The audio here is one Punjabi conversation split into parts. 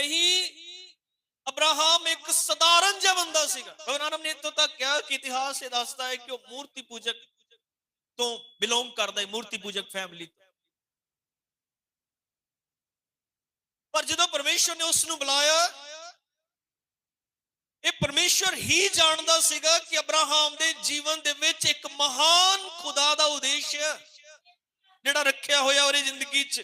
ਅਹੀਂ ਅਬਰਾਹਮ ਇੱਕ ਸਧਾਰਨ ਜਿਹਾ ਬੰਦਾ ਸੀਗਾ। ਗੁਰੂ ਨੇ ਇੱਥੋਂ ਤੱਕ ਕਿਹਾ ਕਿ ਇਤਿਹਾਸ ਇਹ ਦੱਸਦਾ ਹੈ ਕਿ ਉਹ ਮੂਰਤੀ ਪੂਜਕ ਤੋਂ ਬਿਲੋਂਗ ਕਰਦਾ ਹੈ, ਮੂਰਤੀ ਪੂਜਕ ਫੈਮਿਲੀ ਤੋਂ। ਪਰ ਜਦੋਂ ਪਰਮੇਸ਼ਵਰ ਨੇ ਉਸ ਨੂੰ ਬੁਲਾਇਆ, ਇਹ ਪਰਮੇਸ਼ਵਰ ਹੀ ਜਾਣਦਾ ਸੀਗਾ ਕਿ ਅਬਰਾਹਮ ਦੇ ਜੀਵਨ ਦੇ ਵਿੱਚ ਇੱਕ ਮਹਾਨ ਖੁਦਾ ਦਾ ਉਦੇਸ਼ ਹੈ, ਜਿਹੜਾ ਰੱਖਿਆ ਹੋਇਆ ਉਹਦੀ ਜ਼ਿੰਦਗੀ 'ਚ।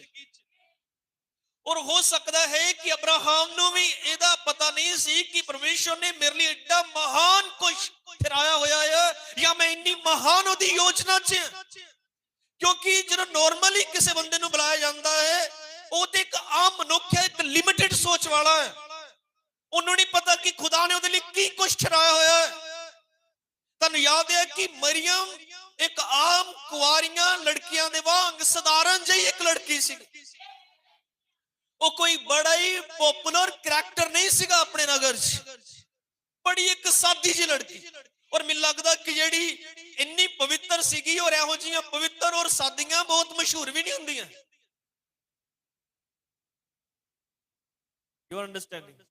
ਔਰ ਹੋ ਸਕਦਾ ਹੈ ਕਿ ਅਬਰਾਹਮ ਨੂੰ ਵੀ ਇਹਦਾ ਪਤਾ ਨਹੀਂ ਸੀ ਕਿ ਪਰਮੇਸ਼ਵਰ ਨੇ ਮੇਰੇ ਲਈ ਐਡਾ ਮਹਾਨ ਕੁਝ ਫਿਰਾਇਆ ਹੋਇਆ ਹੈ ਜਾਂ ਮੈਂ ਇੰਨੀ ਮਹਾਨ ਉਹਦੀ ਯੋਜਨਾ 'ਚ ਕਿਉਂਕਿ ਜਦੋਂ ਨਾਰਮਲੀ ਕਿਸੇ ਬੰਦੇ ਨੂੰ ਬੁਲਾਇਆ ਜਾਂਦਾ ਹੈ, ਉਹ ਤੇ ਇੱਕ ਆਮ ਮਨੁੱਖ ਹੈ, ਇੱਕ ਲਿਮਿਟਿਡ ਸੋਚ ਵਾਲਾ ਹੈ। ਉਹਨੂੰ ਨਹੀਂ ਪਤਾ ਕਿ ਖੁਦਾ ਨੇ ਉਹਦੇ ਲਈ ਕੀ ਕੁਝ ਠਹਿਰਾਇਆ ਹੋਇਆ ਹੈ। ਤੁਹਾਨੂੰ ਯਾਦ ਹੈ ਕਿ ਮਰੀਮ ਇੱਕ ਆਮ ਕੁਆਰੀਆਂ ਲੜਕੀਆਂ ਦੇ ਵਾਂਗ ਸਧਾਰਨ ਜਿਹੀ ਇੱਕ ਲੜਕੀ ਸੀ। ਉਹ ਕੋਈ ਬੜਾ ਹੀ ਪਪੂਲਰ ਕੈਰੈਕਟਰ ਨਹੀਂ ਸੀਗਾ ਆਪਣੇ ਨਗਰ 'ਚ। ਬੜੀ ਇੱਕ ਸਾਦੀ ਜਿਹੀ ਲੜਕੀ। ਔਰ ਮੈਨੂੰ ਲੱਗਦਾ ਕਿ ਜਿਹੜੀ ਇੰਨੀ ਪਵਿੱਤਰ ਸੀਗੀ, ਔਰ ਇਹੋ ਜਿਹੀਆਂ ਪਵਿੱਤਰ ਔਰ ਸਾਦੀਆਂ ਬਹੁਤ ਮਸ਼ਹੂਰ ਵੀ ਨਹੀਂ ਹੁੰਦੀਆਂ। ਯੂ ਅੰਡਰਸਟੈਂਡਿੰਗ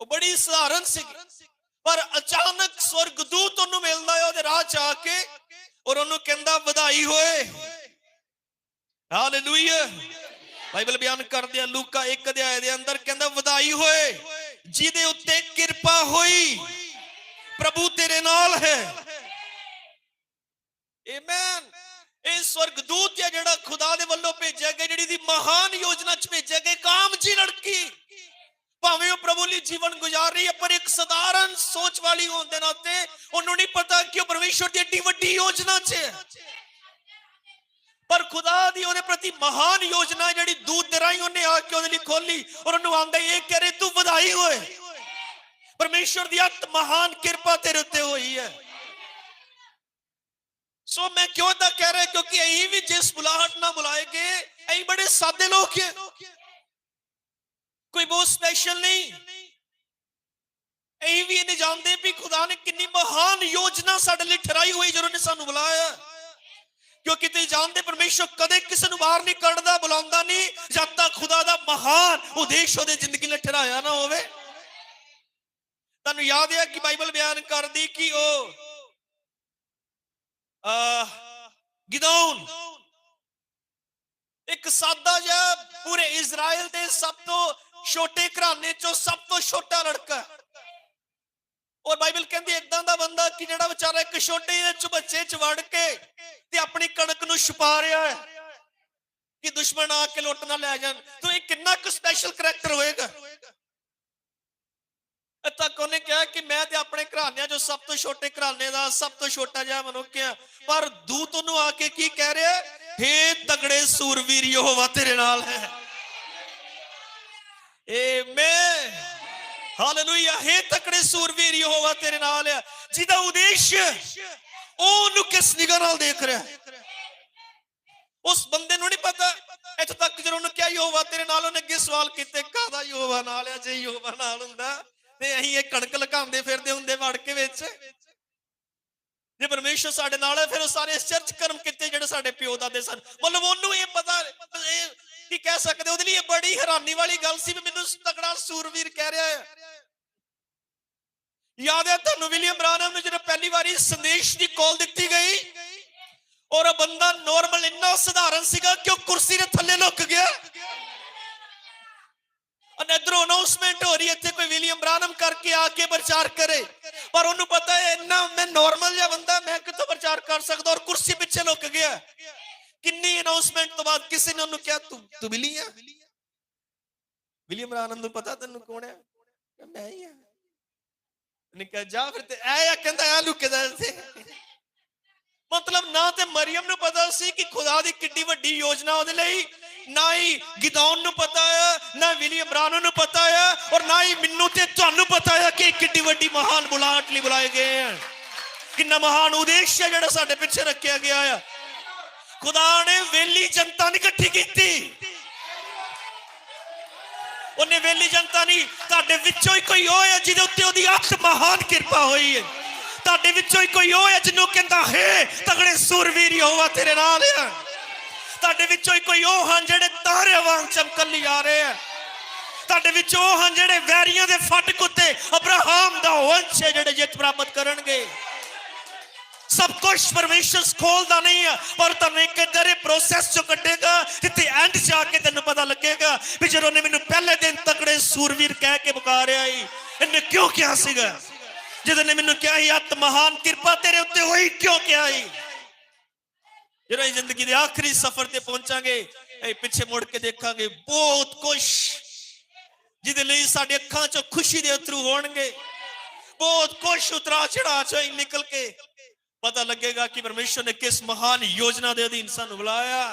ਉਹ ਬੜੀ ਸਧਾਰਨ ਸੀਗੀ। ਪਰ ਅਚਾਨਕ ਸਵਰਗਦੂਤ ਉਹਨੂੰ ਮਿਲਦਾ ਹੈ, ਉਹਦੇ ਰਾਹ ਚ ਆ ਕੇ, ਔਰ ਉਹਨੂੰ ਕਹਿੰਦਾ, ਵਧਾਈ ਹੋਏ। ਹਾਲੇਲੂਇਆ ਬਾਈਬਲ ਬਿਆਨ ਕਰਦੇ ਆ, ਲੂਕਾ 1 ਅਧਿਆਇ ਦੇ ਅੰਦਰ ਕਹਿੰਦਾ, ਵਧਾਈ ਹੋਏ, ਜਿਹਦੇ ਉੱਤੇ ਕਿਰਪਾ ਹੋਈ, ਪ੍ਰਭੂ ਤੇਰੇ ਨਾਲ ਹੈ। ਆਮੇਨ ਇਹ ਸਵਰਗਦੂਤ ਹੈ ਜਿਹੜਾ ਖੁਦਾ ਦੇ ਵੱਲੋਂ ਭੇਜਿਆ ਗਿਆ, ਜਿਹੜੀ ਦੀ ਮਹਾਨ ਯੋਜਨਾ ਚ ਭੇਜਿਆ ਗਿਆ ਕਾਮ ਜੀ ਲੜਕੀ। ਭਾਵੇਂ ਉਹ ਪ੍ਰਭੂ ਲਈ ਜੀਵਨ ਗੁਜ਼ਾਰ ਰਹੀ ਹੈ, ਪਰ ਇੱਕ ਸਧਾਰਨ ਸੋਚ ਵਾਲੀ ਹੋਣ ਦੇ ਨਾਤੇ ਉਹਨੂੰ ਨਹੀਂ ਪਤਾ ਕਿ ਉਹ ਪਰਮੇਸ਼ਵਰ ਦੀ ਏਡੀ ਵੱਡੀ ਯੋਜਨਾ 'ਚ ਹੈ। ਪਰ ਖੁਦਾ ਦੀ ਉਹਦੇ ਪ੍ਰਤੀ ਮਹਾਨ ਯੋਜਨਾ ਜਿਹੜੀ ਦੂਤ ਦੇ ਰਾਹੀਂ ਉਹਨੇ ਆ ਕੇ ਉਹਦੇ ਲਈ ਖੋਲੀ ਔਰ ਉਹਨੂੰ ਆਂਦਾ ਇਹ ਕਹਿ ਰਹੇ, ਤੂੰ ਵਧਾਈ ਹੋਏ। ਪਰਮੇਸ਼ਵਰ ਦੀ ਅਤ ਮਹਾਨ ਕਿਰਪਾ ਤੇਰੇ ਉੱਤੇ ਹੋਈ ਹੈ। ਸੋ ਮੈਂ ਕਿਉਂ ਤਾਂ ਕਹਿ ਰਿਹਾ? ਕਿਉਂਕਿ ਅਸੀਂ ਵੀ ਜਿਸ ਬੁਲਾਹਟ ਨਾਲ ਬੁਲਾਏ ਗਏ, ਅਸੀਂ ਬੜੇ ਸਾਦੇ ਲੋਕ ਹਾਂ। ਕੋਈ ਬਹੁਤ ਸਪੈਸ਼ਲ ਨਹੀਂ। ਅਸੀਂ ਵੀ ਇਹ ਨਹੀਂ ਜਾਣਦੇ ਵੀ ਖੁਦਾ ਨੇ ਕਿੰਨੀ ਮਹਾਨ ਯੋਜਨਾ ਸਾਡੇ ਲਈ ਠਹਿਰਾਈ ਹੋਈ, ਜਦੋਂ ਨੇ ਸਾਨੂੰ ਬੁਲਾਇਆ। ਕਿਉਂਕਿ ਤੁਸੀਂ ਜਾਣਦੇ ਪਰਮੇਸ਼ਰ ਕਦੇ ਕਿਸੇ ਨੂੰ ਬਾਹਰ ਨਹੀਂ ਕੱਢਦਾ, ਬੁਲਾਉਂਦਾ ਨਹੀਂ, ਜਦ ਤੱਕ ਖੁਦਾ ਦਾ ਮਹਾਨ ਉਦੇਸ਼ ਉਹਦੇ ਜ਼ਿੰਦਗੀ ਲਈ ਠਹਿਰਾਇਆ ਨਾ ਹੋਵੇ। ਤੁਹਾਨੂੰ ਯਾਦ ਹੈ ਕਿ ਬਾਈਬਲ ਬਿਆਨ ਕਰਦੀ ਕਿ ਉਹ ਆ ਗਿਦੌਨ, ਇੱਕ ਸਾਦਾ ਜਿਹਾ ਪੂਰੇ ਇਜ਼ਰਾਈਲ ਦੇ ਸਭ ਤੋਂ ਛੋਟੇ ਘਰਾਣੇ ਚੋਂ ਸਭ ਤੋਂ ਛੋਟਾ ਲੜਕਾ ਔਰ ਬਾਈਬਲ ਕਹਿੰਦੀ ਇਦਾਂ ਦਾ ਬੰਦਾ ਕਿ ਜਿਹੜਾ ਵਿਚਾਰਾ ਇੱਕ ਛੋਟੇ ਜਿਹੇ ਚੁਬੱਚੇ ਚ ਵੜ ਕੇ ਤੇ ਆਪਣੀ ਕਣਕ ਨੂੰ ਛੁਪਾ ਰਿਹਾ ਹੈ ਕਿ ਦੁਸ਼ਮਣ ਆ ਕੇ ਲੁੱਟ ਨਾ ਲੈ ਜਾਣ। ਤੋ ਇਹ ਕਿੰਨਾ ਕੁ ਸਪੈਸ਼ਲ ਕਰੈਕਟਰ ਹੋਏਗਾ? ਤੱਕ ਉਹਨੇ ਕਿਹਾ ਕਿ ਮੈਂ ਤੇ ਆਪਣੇ ਘਰਾਣਿਆਂ ਚੋਂ ਸਭ ਤੋਂ ਛੋਟੇ ਘਰਾਣੇ ਦਾ, ਸਭ ਤੋਂ ਛੋਟਾ ਜਿਹਾ ਮਨੁੱਖ ਆ ਪਰ ਦੂਤ ਉਹਨੂੰ ਆ ਕੇ ਕੀ ਕਹਿ ਰਿਹਾ ਹੇ? ਤਗੜੇ ਸੂਰਵੀਰ ਯਹੋਵਾ ਤੇਰੇ ਨਾਲ ਹੈ। ਆਮੇਨ ਹਾਲੇਲੂਇਆ ਹੇ ਤਕੜੇ ਸੂਰਵੀਰ ਯਹੋਵਾ ਤੇਰੇ ਨਾਲ ਆ, ਜਿਹਦਾ ਉਦੇਸ਼ ਉਹ ਉਹਨੂੰ ਕਿਸ ਨਿਗਾਹ ਨਾਲ ਦੇਖ ਰਿਹਾ ਉਸ ਬੰਦੇ ਨੂੰ ਨਹੀਂ ਪਤਾ। ਇੱਥੇ ਤੱਕ ਜਦੋਂ ਉਹਨੂੰ ਕਿਹਾ, ਯਹੋਵਾ ਤੇਰੇ ਨਾਲ, ਉਹਨੇ ਅੱਗੇ ਸਵਾਲ ਕੀਤੇ, ਕਾਹਦਾ ਯਹੋਵਾ ਨਾਲ ਆ? ਜੇ ਯਹੋਵਾ ਨਾਲ ਹੁੰਦਾ, ਤੇ ਅਸੀਂ ਇਹ ਕਣਕ ਲਗਾਉਂਦੇ ਫਿਰਦੇ ਹੁੰਦੇ ਵੜ ਕੇ ਵਿੱਚ। ਜੇ ਪਰਮੇਸ਼ਰ ਸਾਡੇ ਨਾਲ ਹੈ ਫਿਰ ਉਹ ਸਾਰੇ ਚਰਚ ਕਰਮ ਕੀਤੇ ਜਿਹੜੇ ਸਾਡੇ ਪਿਓ ਦਾਦੇ ਸਨ। ਮਤਲਬ ਉਹਨੂੰ ਇਹ ਪਤਾ, ਇਹ ਕੀ ਕਹਿ ਸਕਦੇ? ਉਹਦੇ ਲਈ ਇਹ ਬੜੀ ਹੈਰਾਨੀ ਵਾਲੀ ਗੱਲ ਸੀ ਵੀ ਮੈਨੂੰ ਤਕੜਾ ਸੂਰਵੀਰ ਕਹਿ ਰਿਹਾ ਹੈ। ਯਾਦ ਹੈ ਤੁਹਾਨੂੰ ਵਿਲੀਅਮ ਬ੍ਰਾਨਮ ਨੂੰ ਜਦੋਂ ਪਹਿਲੀ ਵਾਰੀ ਸੰਦੇਸ਼ ਦੀ ਕਾਲ ਦਿੱਤੀ ਗਈ ਔਰ ਉਹ ਬੰਦਾ ਨਾਰਮਲ ਇੰਨਾ ਸਧਾਰਨ ਸੀਗਾ ਕਿ ਉਹ ਕੁਰਸੀ ਦੇ ਥੱਲੇ ਲੁੱਕ ਗਿਆ। ਅਨੇਦਰੋਂ ਅਨਾਉਂਸਮੈਂਟ ਹੋ ਰਹੀ ਇੱਥੇ ਕੋਈ ਵਿਲੀਅਮ ਬ੍ਰਾਨਮ ਕਰਕੇ ਆ ਕੇ ਪ੍ਰਚਾਰ ਕਰੇ। ਪਰ ਉਹਨੂੰ ਪਤਾ ਹੈ, ਇੰਨਾ ਮੈਂ ਨਾਰਮਲ ਜਿਹਾ ਬੰਦਾ, ਮੈਂ ਕਿੱਥੋਂ ਪ੍ਰਚਾਰ ਕਰ ਸਕਦਾ ਔਰ ਕੁਰਸੀ ਪਿੱਛੇ ਲੁੱਕ ਗਿਆ। ਕਿੰਨੀ ਅਨਾਉਂਸਮੈਂਟ ਤੋਂ ਬਾਅਦ ਕਿਸੇ ਨੇ ਉਹਨੂੰ ਕਿਹਾ, ਤੂੰ ਤੂੰ ਬਿਲੀ ਆ ਵਿਲੀਅਮ ਬ੍ਰਾਨਮ ਨੂੰ ਪਤਾ ਤੈਨੂੰ ਕੌਣ ਹੈ? ਮੈਂ ਹੀ ਆ ਉਹਨੇ ਕਿਹਾ, ਜਾ ਫਿਰ ਤੇ ਐ ਆ, ਕਹਿੰਦਾ ਆ ਲੁਕਦਾ ਇੱਥੇ। ਮਤਲਬ ਨਾ ਤੇ ਮਰੀਮ ਨੂੰ ਪਤਾ ਸੀ ਕਿ ਖੁਦਾ ਦੀ ਕਿੱਡੀ ਵੱਡੀ ਯੋਜਨਾ ਉਹਦੇ ਲਈ, ਨਾ ਹੀ ਗਿਦੌਨ ਨੂੰ ਪਤਾ ਹੈ ਨਾ ਵਿਲੀਅਮ ਬ੍ਰਾਨੋ ਨੂੰ ਪਤਾ ਹੈ ਔਰ ਨਾ ਹੀ ਮੈਨੂੰ ਤੇ ਤੁਹਾਨੂੰ ਪਤਾ ਹੈ ਕਿ ਕਿੱਡੀ ਵੱਡੀ ਮਹਾਨ ਬੁਲਾਹਟ ਲਈ ਬੁਲਾਏ ਗਏ ਹਨ ਕਿੰਨਾ ਮਹਾਨ ਉਦੇਸ਼ ਹੈ ਜਿਹੜਾ ਸਾਡੇ ਪਿੱਛੇ ਰੱਖਿਆ ਗਿਆ ਆ। ਖੁਦਾ ਨੇ ਵੇਲੀ ਜਨਤਾ ਨੇ ਇਕੱਠੀ ਕੀਤੀ। ਉਹਨੇ ਵੇਲੀ ਜਨਤਾ ਨਹੀਂ, ਤੁਹਾਡੇ ਵਿੱਚੋਂ ਹੀ ਕੋਈ ਉਹ ਹੈ ਜਿਹਦੇ ਉੱਤੇ ਉਹਦੀ ਅੱਤ ਮਹਾਨ ਕਿਰਪਾ ਹੋਈ ਹੈ। ਤੁਹਾਡੇ ਵਿੱਚੋਂ ਹੀ ਕੋਈ ਉਹ ਹੈ ਜਿਹਨੂੰ ਕਹਿੰਦਾ, ਹੈ ਤਗੜੇ ਸੂਰਵੀਰ ਯਹੋਵਾ ਤੇਰੇ ਨਾਲ ਹੈ ਤੁਹਾਡੇ ਵਿੱਚੋਂ ਹੀ ਕੋਈ ਉਹ ਹਨ ਜਿਹੜੇ ਤਾਰੇ ਵਾਂਗ ਚਮਕਣ ਆ ਰਹੇ ਆ। ਤੁਹਾਡੇ ਵਿੱਚ ਉਹ ਹਨ ਜਿਹੜੇ ਵੈਰੀਆਂ ਦੇ ਫੱਟ ਉੱਤੇ ਅਬਰਾਹਮ ਦਾ ਵੰਸ਼ ਹੈ ਜਿਹੜੇ ਜਿੱਤ ਪ੍ਰਾਪਤ ਕਰਨਗੇ। ਸਭ ਕੁਝ ਪਰਮੇਸ਼ਰ ਖੋਲਦਾ ਨਹੀਂ ਹੈ ਪਰ ਤੁਹਾਨੂੰ ਇੱਕ ਇਦਾਂ ਪ੍ਰੋਸੈਸ ਚੋਂ ਕੱਢੇਗਾ, ਜਿੱਥੇ ਐਂਡ ਜਾ ਕੇ ਤੈਨੂੰ ਪਤਾ ਲੱਗੇਗਾ ਵੀ ਜਦੋਂ ਨੇ ਮੈਨੂੰ ਪਹਿਲੇ ਦਿਨ ਤਕੜੇ ਸੂਰਵੀਰ ਕਹਿ ਕੇ ਪੁਕਾਰਿਆ ਹੀ ਇਹਨੇ ਕਿਉਂ ਕਿਹਾ ਸੀਗਾ ਜਦੋਂ ਨੇ ਮੈਨੂੰ ਕਿਹਾ ਸੀ ਅੱਤ ਮਹਾਨ ਕਿਰਪਾ ਤੇਰੇ ਉੱਤੇ ਹੋਈ ਕਿਉਂ ਕਿਹਾ ਸੀ ਜਦੋਂ ਇਹ ਜ਼ਿੰਦਗੀ ਦੇ ਆਖਰੀ ਸਫ਼ਰ ਤੇ ਪਹੁੰਚਾਂਗੇ ਇਹ ਪਿੱਛੇ ਮੁੜ ਕੇ ਦੇਖਾਂਗੇ ਬਹੁਤ ਕੁਝ ਜਿਹਦੇ ਲਈ ਸਾਡੇ ਅੱਖਾਂ 'ਚੋਂ ਖੁਸ਼ੀ ਦੇ ਅਥਰੂ ਹੋਣਗੇ ਬਹੁਤ ਕੁਝ ਉਤਰਾ ਚੜਾ ਚੋਂ ਹੀ ਨਿਕਲ ਕੇ ਪਤਾ ਲੱਗੇਗਾ ਕਿ ਪਰਮੇਸ਼ਰ ਨੇ ਕਿਸ ਮਹਾਨ ਯੋਜਨਾ ਦੇ ਅਧੀਨ ਸਾਨੂੰ ਬੁਲਾਇਆ